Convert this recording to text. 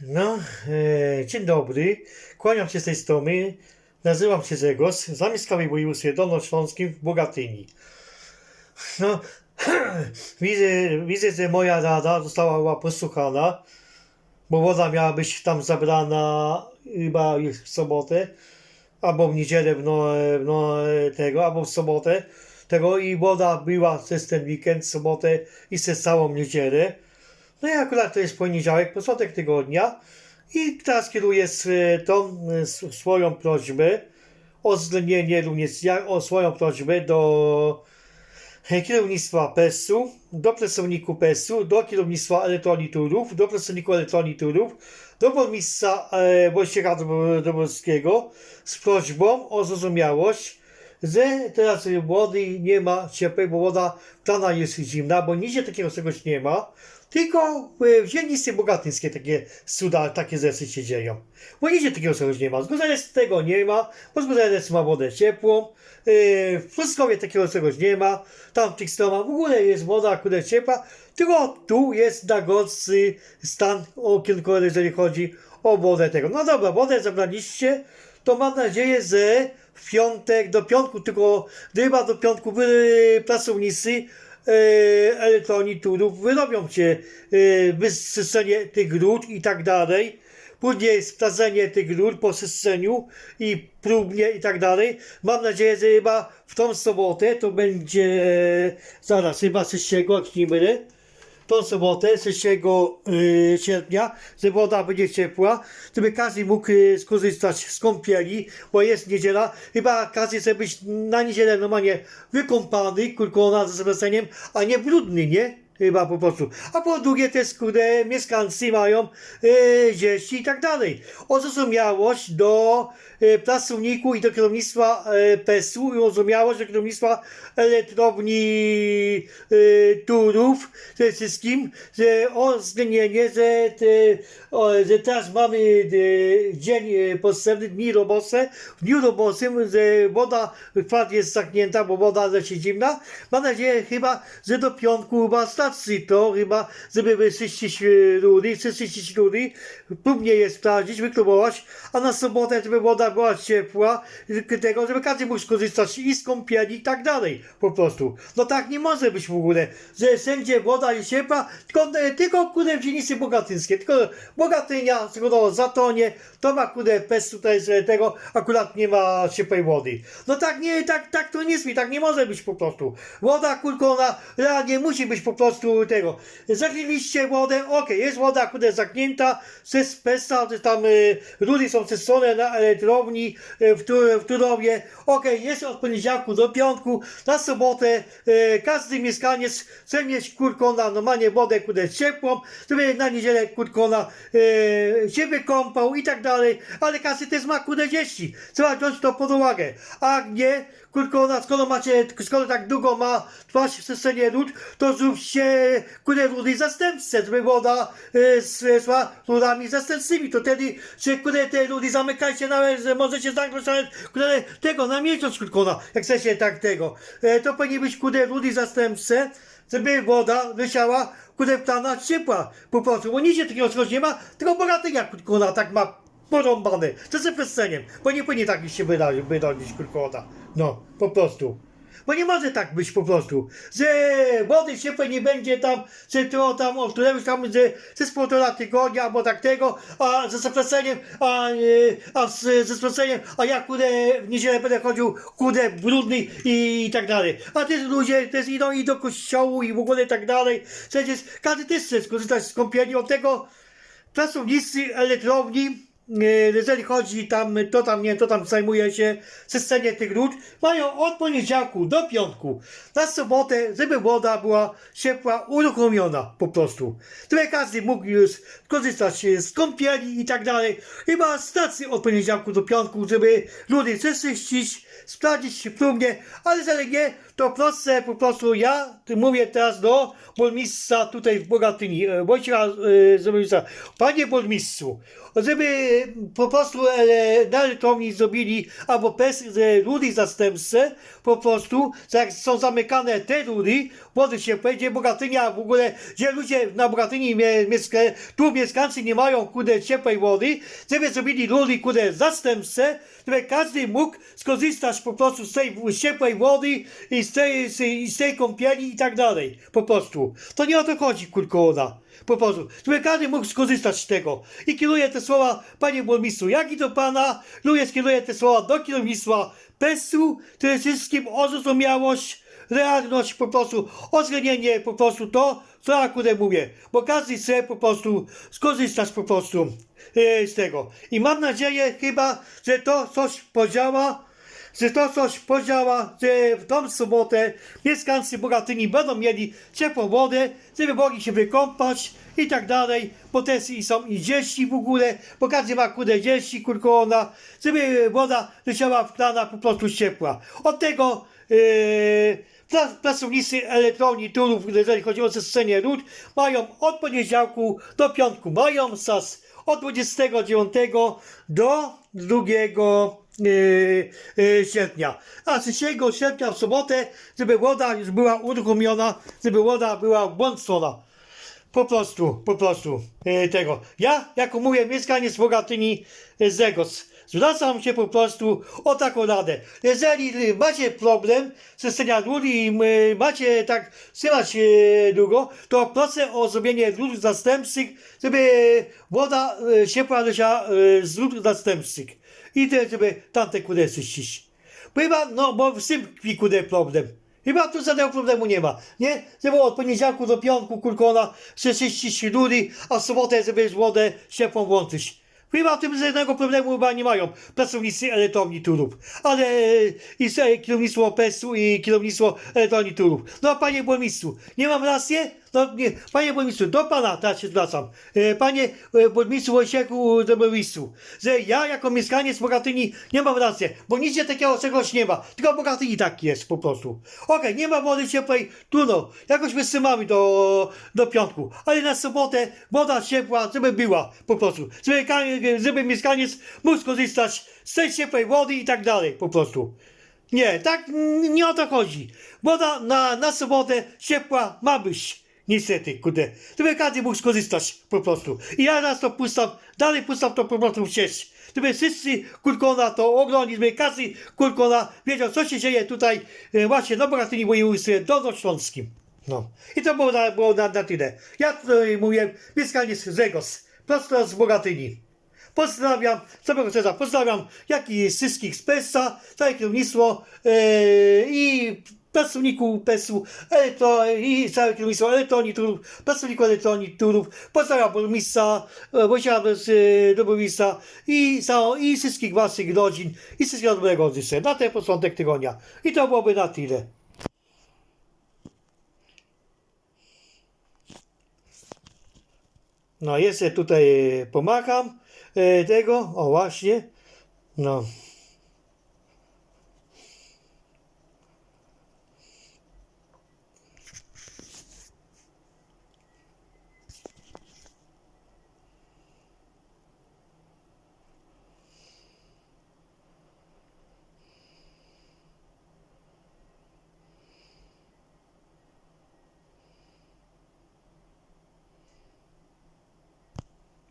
No, e, dzień dobry. Kłaniam się z tej strony. Nazywam się Zegos. Zamieszkamy w województwie dolnośląskim w Bogatyni. No, widzę, widzę, że moja rada została posłuchana, bo woda miała być tam zabrana chyba w sobotę, albo w niedzielę no, no, tego, albo w sobotę tego i woda była przez ten weekend, sobotę i przez całą niedzielę. No i akurat to jest poniedziałek, początek tygodnia i teraz kieruję tą swoją prośbę o uwzględnienie również o swoją prośbę do kierownictwa PES-u, do pracowników PES-u, do kierownictwa elektroniturów, do pracowników elektroniturów, do burmistrza e, Wojciecha Dob- Dobrowskiego z prośbą o zrozumiałość, że teraz wody nie ma ciepłej, bo woda plana jest zimna, bo nigdzie takiego czegoś nie ma. Tylko w dzielnicy bogatyńskie takie cuda, takie rzeczy się dzieją. Bo nigdzie takiego czegoś nie ma. Z tego nie ma, bo Zgórzec ma wodę ciepłą. Yy, w Pruskowie takiego czegoś nie ma. Tam tych stronach w ogóle jest woda akurat ciepła. Tylko tu jest na gorszy stan o kilku, jeżeli chodzi o wodę tego. No dobra, wodę zabraliście, to mam nadzieję, że w piątek, do piątku, tylko chyba do piątku wy, pracownicy e, elektroniturów wyrobią się e, wysycenie tych rur i tak dalej. Później sprawdzenie tych rur po syceniu i próbnie i tak dalej. Mam nadzieję, że chyba w tą sobotę to będzie e, zaraz, chyba 3, jak nie mylę tą sobotę, 3 y, sierpnia, że woda będzie ciepła, żeby każdy mógł y, skorzystać z kąpieli, bo jest niedziela. Chyba każdy chce być na niedzielę normalnie wykąpany, kurkona z zaproceniem, a nie brudny, nie? Chyba po prostu. A po drugie też, kurde, mieszkańcy mają e, dzieci i tak dalej. O zrozumiałość do e, pracowników i do kierownictwa e, PES-u i zrozumiałość do kierownictwa elektrowni e, turów, przede wszystkim, że o uwzględnienie, że, te, o, że teraz mamy dzień e, potrzebny, dni robotne. W dniu robotnym, że woda wkład jest zamknięta, bo woda leci zimna. Mam nadzieję chyba, że do piątku chyba stacji to chyba, żeby wyczyścić rury, wyczyścić rury, próbnie je sprawdzić, wyklubować, a na sobotę, żeby woda była ciepła, tego, żeby każdy mógł skorzystać i z kąpieli i tak dalej, po prostu. No tak nie może być w ogóle, że wszędzie woda jest ciepła, tylko, e, tylko kurde w dzielnicy bogatyńskie, tylko Bogatynia, tylko zatonie, to ma kurde pes tutaj z tego, akurat nie ma ciepłej wody. No tak nie, tak, tak to nie jest, tak nie może być po prostu. Woda kulkona, realnie musi być po prostu tego. Zakliliście wodę, okej, jest woda kurde zaknięta, przez pesa, że tam y, rury są czyszczone na elektrowni y, w, w Turowie, okej, jest od poniedziałku do piątku, na sobotę y, każdy mieszkaniec chce mieć kurkona, normalnie wodę kurde ciepłą, żeby na niedzielę kurkona e, się wykąpał i tak dalej, ale każdy też ma kurde dzieci. Trzeba wziąć to pod uwagę. A nie, kurkona, skoro macie, skoro tak długo ma trwać systemie ród, to zróbcie kurde rudy zastępcze, żeby woda e, szła rurami zastępczymi. To wtedy, że kurde te rudy zamykajcie nawet, że możecie zamknąć nawet kurde tego na miesiąc kurkona, jak chcecie tak tego. E, to powinny być kurde rudy zastępcze, żeby woda leciała kurde plana ciepła po prostu, bo nigdzie takiego czegoś nie ma, tylko bogatynia kurkona tak ma porąbane, to ze przeceniem, bo nie powinien tak się wydać, wydać kurkona, no, po prostu. Bo nie może tak być po prostu, że wody ciepłej nie będzie tam, że to tam, o któregoś tam, że przez półtora tygodnia, albo tak tego, a ze spłaceniem, a, e, a z, ze spłaceniem, a ja kudę w niedzielę będę chodził, kudę brudny i, i tak dalej. A też ludzie też idą i do kościołu i w ogóle i tak dalej. Przecież każdy też chce skorzystać z kąpieli, od tego pracownicy elektrowni, jeżeli chodzi tam, to tam, nie, to tam zajmuje się systemet tych ród, mają od poniedziałku do piątku na sobotę, żeby woda była ciepła, uruchomiona po prostu. Żeby każdy mógł już korzystać z kąpieli i tak dalej. Chyba stacji od poniedziałku do piątku, żeby ludy przeczyścić, sprawdzić się próbnie, ale jeżeli nie, to proszę po prostu ja mówię teraz do burmistrza tutaj w Bogatyni, e, Wojciecha burmistrza. Panie burmistrzu, żeby po prostu e, to mi zrobili, albo bez e, rury zastępcze, po prostu, jak są zamykane te rury, wody się będzie Bogatynia w ogóle, gdzie ludzie na Bogatyni mie, tu mieszkańcy nie mają, kurde, ciepłej wody, żeby zrobili rury, kurde, zastępcze, żeby każdy mógł skorzystać po prostu z tej ciepłej wody i z tej, z, z tej kąpieli i tak dalej, po prostu. To nie o to chodzi, kurko ona. Po prostu, żeby każdy mógł skorzystać z tego. I kieruję te słowa, panie burmistrzu, jak i do pana, również kieruję te słowa do kierownictwa PES-u, które wszystkim o zrozumiałość, realność, po prostu, odzrenienie, po prostu to, co akurat mówię. Bo każdy chce po prostu skorzystać po prostu e, z tego. I mam nadzieję chyba, że to coś podziała, że to coś podziała, że w tą sobotę mieszkańcy Bogatyni będą mieli ciepłą wodę, żeby mogli się wykąpać i tak dalej, bo też są i dzieci w ogóle, bo każdy ma kurde dzieci, kurko ona, żeby woda leciała w plana po prostu ciepła. Od tego yy, pracownicy elektronii turów, jeżeli chodzi o scenie ród, mają od poniedziałku do piątku, mają sas od 29 do 2 yy, yy, sierpnia. A 3 sierpnia w sobotę, żeby woda już była uruchomiona, żeby woda była włączona. Po prostu, po prostu yy, tego. Ja, jako mówię, mieszkaniec Bogatyni yy, Zegos, zwracam się po prostu o taką radę. Jeżeli yy, macie problem ze sceniaruli i yy, macie tak trzymać yy, długo, to proszę o zrobienie dróg zastępczych, żeby woda yy, ciepła leciała yy, z dróg zastępczych. I te, żeby tamte kury czyścić. Bo chyba, no, bo z tym kury problem. Chyba tu żadnego problemu nie ma, nie? Żeby od poniedziałku do piątku kurkona przeczyścić rury, a w sobotę żeby wodę ciepłą włączyć. Chyba tym żadnego problemu chyba nie mają pracownicy elektrowni turów. Ale e, i se- kierownictwo PES-u i kierownictwo elektrowni turów. No panie burmistrzu, nie mam racji? No nie, panie burmistrzu, do pana teraz się zwracam. E, Panie e, burmistrzu Wojciechu do burmistrzu, że ja jako mieszkaniec Bogatyni nie mam racji, bo nigdzie takiego czegoś nie ma. Tylko Bogatyni tak jest po prostu. Okej, nie ma wody ciepłej, trudno, jakoś wytrzymamy do, do piątku, ale na sobotę woda ciepła, żeby była po prostu. Żeby, żeby mieszkaniec mógł skorzystać z tej ciepłej wody i tak dalej po prostu. Nie, tak nie o to chodzi. Woda na, na sobotę ciepła ma być. Niestety, kurde. Żeby każdy mógł skorzystać po prostu. I ja raz to puszczam, dalej puszczam to po prostu w sieć. Żeby wszyscy kurkona to oglądali, żeby każdy kurkona wiedział, co się dzieje tutaj e, właśnie na Bogatyni województwie dolnośląskim. No. I to było na, było na, na tyle. Ja tutaj mówię, mieszkaniec Zegos, prosto z Bogatyni. Pozdrawiam, całego serca pozdrawiam, jak i wszystkich z PES-a, całe kierownictwo e, i pracowników PES-u elektro, i całe kierownictwo elektronii turów, pracowników elektronii turów, pozdrawiam burmistrza, e, Wojciecha e, do burmistrza i, i wszystkich waszych rodzin i wszystkiego dobrego życzę na ten początek tygodnia. I to byłoby na tyle. No, jeszcze tutaj pomagam e, tego, o właśnie, no.